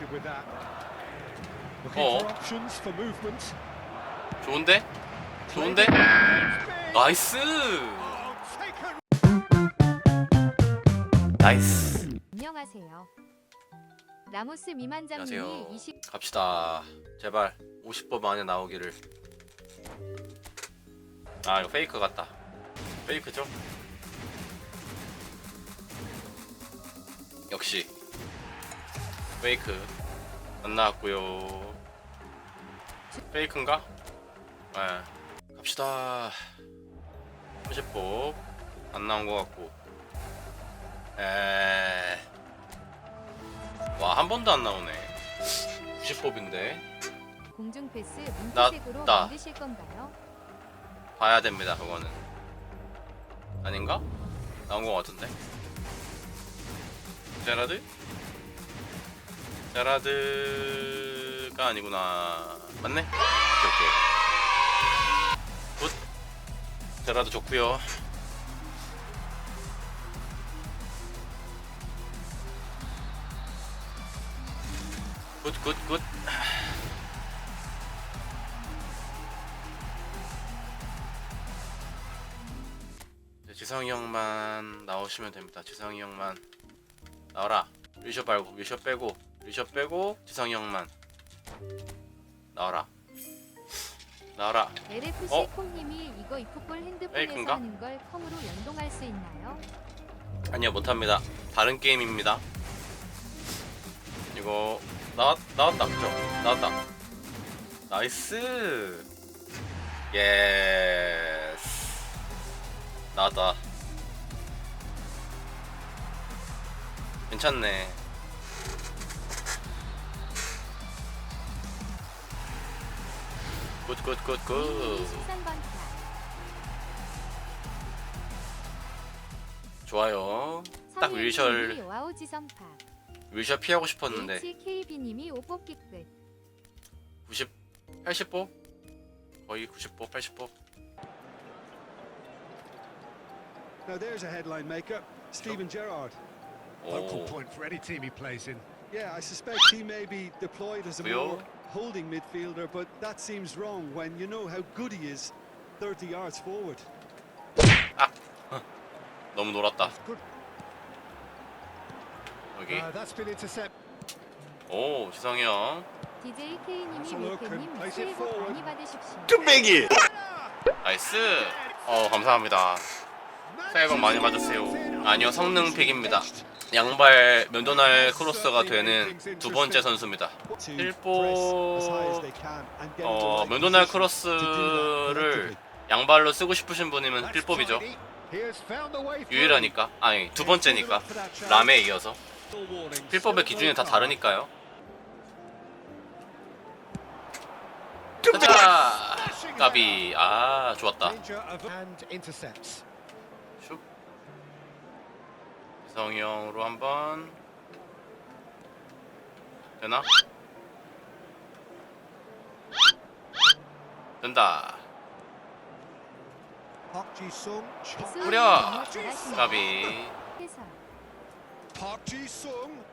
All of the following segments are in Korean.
disappointed with that. Looking Oh. for options for movement. 좋은데? 좋은데? 나이스! Oh, 나이스. 안녕하세요. 라모스 미만장님이 안녕하세요. 20 갑시다. 제발 50법 안에 나오기를. 아 이거 페이크 같다. 페이크죠? 역시 페이크 안 나왔고요. 페이크인가? 네. 갑시다. 50법 안 나온 것 같고. 에. 와한 번도 안 나오네. 90법인데 공중 패스 나. 만드실 건가요? 봐야 됩니다 그거는 아닌가? 나온 것 같은데 제라드? 제라드가 아니구나 맞네? 오케이 오케이 굿 제라드 좋구요 굿굿굿 네, 지성이 형만 나오시면 됩니다. 지성이 형만 나와라. 리셔 말고 리셔 빼고 리셔 빼고 지성이 형만 나와라. 나와라. LFC 어? 콩님이 이거 이풋볼 핸드폰에서 페이크인가? 하는 걸 컴으로 연동할 수 있나요? 아니요 못합니다. 다른 게임입니다. 이거 나왔 나왔다 그죠? 나왔다. 나이스. 예스. 나왔다. 괜찮네. 굿굿굿굿. 13번 타. 좋아요. 딱 윌셜 님이 와우 지선파. 윌셜 피하고 싶었는데 HKB님이 오뽑기 끝. 90 80보 거의 90보 80보 Now there's a headline maker, Stephen Gerrard. Focal 오 point for any team he plays in. Yeah, I suspect he may be deployed as a 왜요? more holding midfielder, but that seems wrong when you know how good he is 30 yards forward. 너무 놀았다. 여기 Uh. 오 지성이 형 DJ K님이 밀크님 forward. 많이 받으십시오. 뚝배기 나이스 어 감사합니다 새해 복 많이 받으세요 아니요 성능 픽입니다. 양발 면도날 크로스가 되는 두 번째 선수입니다. into 어 면도날 크로스를. 양발로 쓰고 싶으신 분이면 필법이죠. 유일하니까. 아니 두 번째니까. 람에 이어서. 필법의 기준이 다 다르니까요. 가자 까비. 아 좋았다 Danger of and intercepts. 슉 이성이 형으로 한번 되나? 된다. 뿌려. 까비 Ji-sung.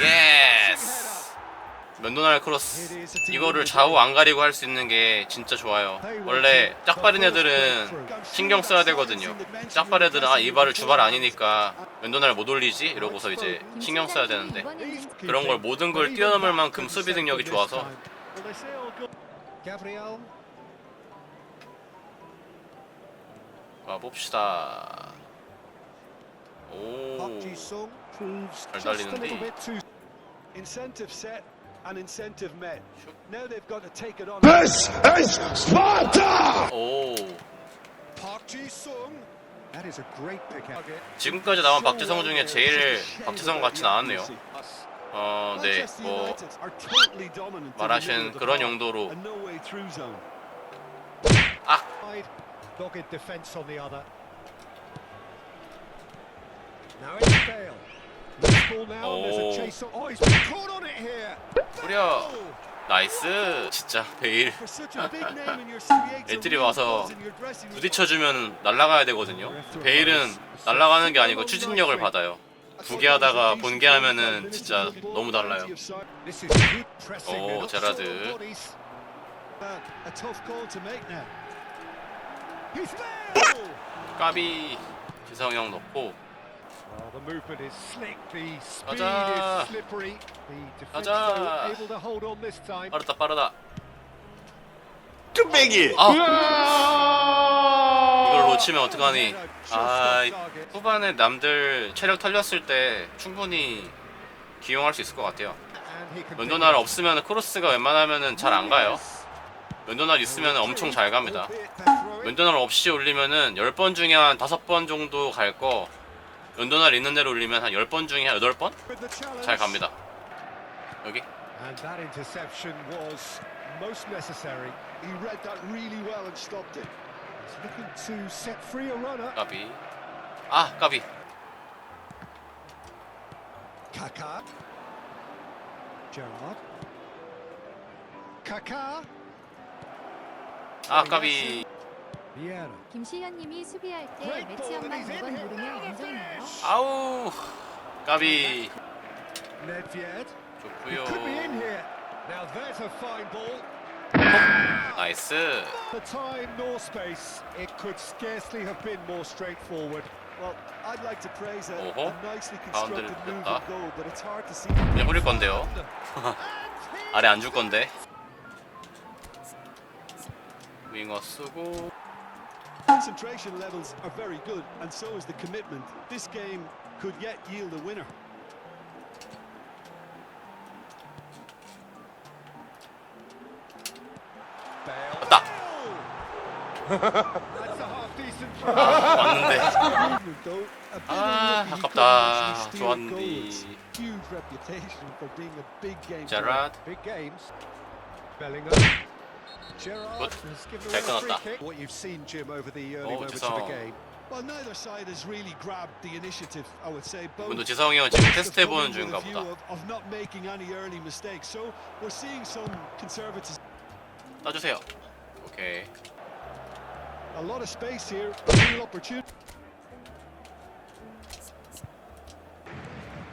예스 면도날 크로스. 이거를 좌우 안 가리고 할 수 있는 게 진짜 좋아요. 원래 짝바른 애들은 신경 써야 되거든요. 짝발 애들은 아 이 발을 주발 아니니까 면도날 못 올리지? 이러고서 이제 신경 써야 되는데 그런 걸 모든 걸 뛰어넘을 만큼 수비 능력이 좋아서. Gabriel. 가봅시다. Park 오 Ji-sung proves 잘 just a 달리는데. Too. Incentive. 슉. Now they've got to take it on. This is Sparta! 오 Park Ji-sung. That is a great pick out. 지금까지 나온 박지성 중에 제일 박지성 같이 나왔네요 어, 네, 뭐 말하신 그런 용도로 아. Dogged defense on the other. Now it's Bale. 뿌려 Oh, 나이스 진짜 베일 애들이 와서. 부딪혀주면 날아가야 되거든요 베일은 날아가는 게 아니고 추진력을 받아요 두 개 하다가 본개 하면은 진짜 너무 달라요. 오, 제라드. 까비 지성형 넣고 Oh, the movement is slick. The speed 가자. is slippery. The defense able to hold on this time. 빠르다 빠르다. 뚝배기. 아 이걸 놓치면 어떡하니? 아 후반에 남들 체력 털렸을 때 충분히 기용할 수 있을 것 같아요. 면도날 없으면 크로스가 웬만하면은 잘안 가요. 면도날 있으면 엄청 잘 갑니다. 면도날 없이 올리면은 10번 중에 한 5번 정도 갈 거 면도날 있는 대로 올리면 한 10번 중에 한 8번? 잘 갑니다. 여기 And that interception was most necessary. He read that really well and stopped it. He's looking to set free a runner. 까비. 아 까비. Kaká. Gerrard. Kaká. 아 까비. 김시현님이 수비할 때 매치업만 2번 누르면 안 좋나요? 아우 까비. 좋고요. 나이스. The time nor space. It could scarcely have been more straightforward. Well, I'd like to praise a, 오호. a nicely 가운데를 constructed move 뺐다. and goal, but it's hard to see. 그냥 뿌릴 건데요. 아래 안 줄 건데. 윙어 쓰고 Concentration levels are very good, and so is the commitment. This game could yet yield a winner. 왔다. That's a half decent 아 왔는데. movement, though. A bit 아 unlucky he 아깝다. couldn't actually steal 좋았는데. goals. Huge reputation for being a big game. player. 제라드. Good. has given 잘 away a free 끊었다. kick. What you've seen, Jim, over the early 오, moments of the 지성. game. Well, neither side has really grabbed the initiative. I would say both. 이분도 지성이 형은 지금 테스트 have come 해보는 in with 중인가 a view 보다. Of, of not making any early mistakes. So we're seeing some conservatism. 따주세요. 오케이. A lot of space here. A real opportunity.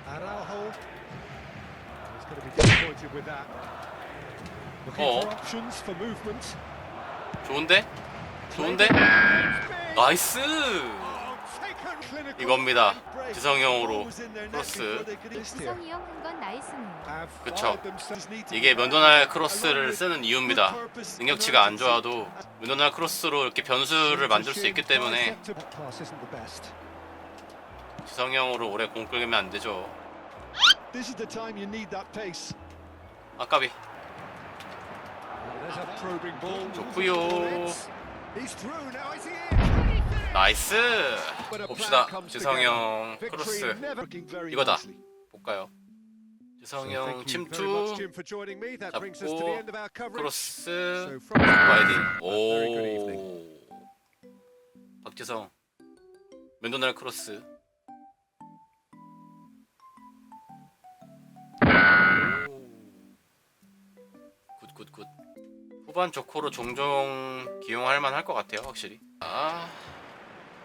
Araujo. He's going to be disappointed with that. 어. 좋은데? 좋은데? 나이스. 이겁니다. 지성형으로 크로스. 지성이 형 한 건 나이스네요. 그쵸. 이게 면도날 크로스를 쓰는 이유입니다. 능력치가 안 좋아도 면도날 크로스로 이렇게 변수를 만들 수 있기 때문에 지성형으로 오래 공 끌면 안 되죠. 아까비. There's a probing ball. 좋고요. In? 나이스. 봅시다. 지성형. 크로스 이거다. 볼까요? 지성형 침투 잡고. 크로스 evening. 오. 박지성. 면도날 크로스. 후반 조코로 종종 기용할 만할 것 같아요, 확실히. 아,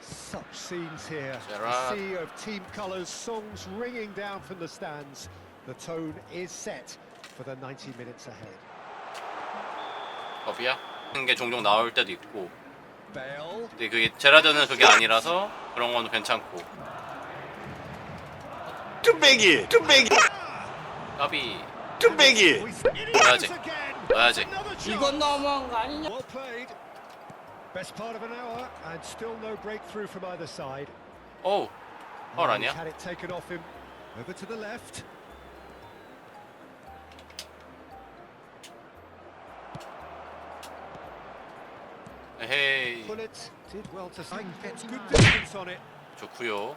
Such scenes here. A Gerrard. sea of team colours, songs ringing down from the stands. The tone is set for the 90 minutes ahead. 법이야? 게 종종 나올 때도 있고. 근데 그게 제라드는 그게 아니라서 그런 건 괜찮고. 뚝배기. 뚝배기. 까비. 뚝배기. 넣어야지. again. 넣어야지. Another shot. 이건 너무한 거 아니냐? Well played. Best part of an hour and still no breakthrough from either side. 어우, 파울 He's 아니야? had it taken off him. Over to the left. 에헤이. Pullet did well to say. Gets good distance on it. 좋구요.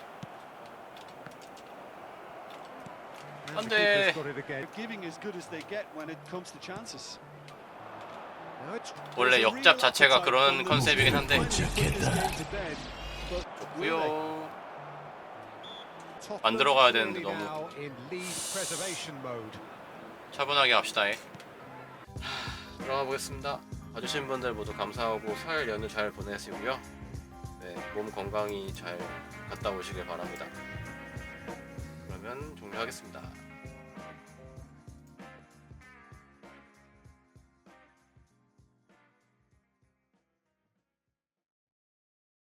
Now it's- 원래 역잡 자체가 그런 컨셉이긴 한데. 안 들어가야 clearly 되는데 너무. 차분하게 합시다. 예. 하, 들어가 보겠습니다. 봐주신 분들 모두 감사하고 설 연휴 잘 보내시고요. 네, 몸 건강히 잘 갔다 오시길 바랍니다. 그러면 종료하겠습니다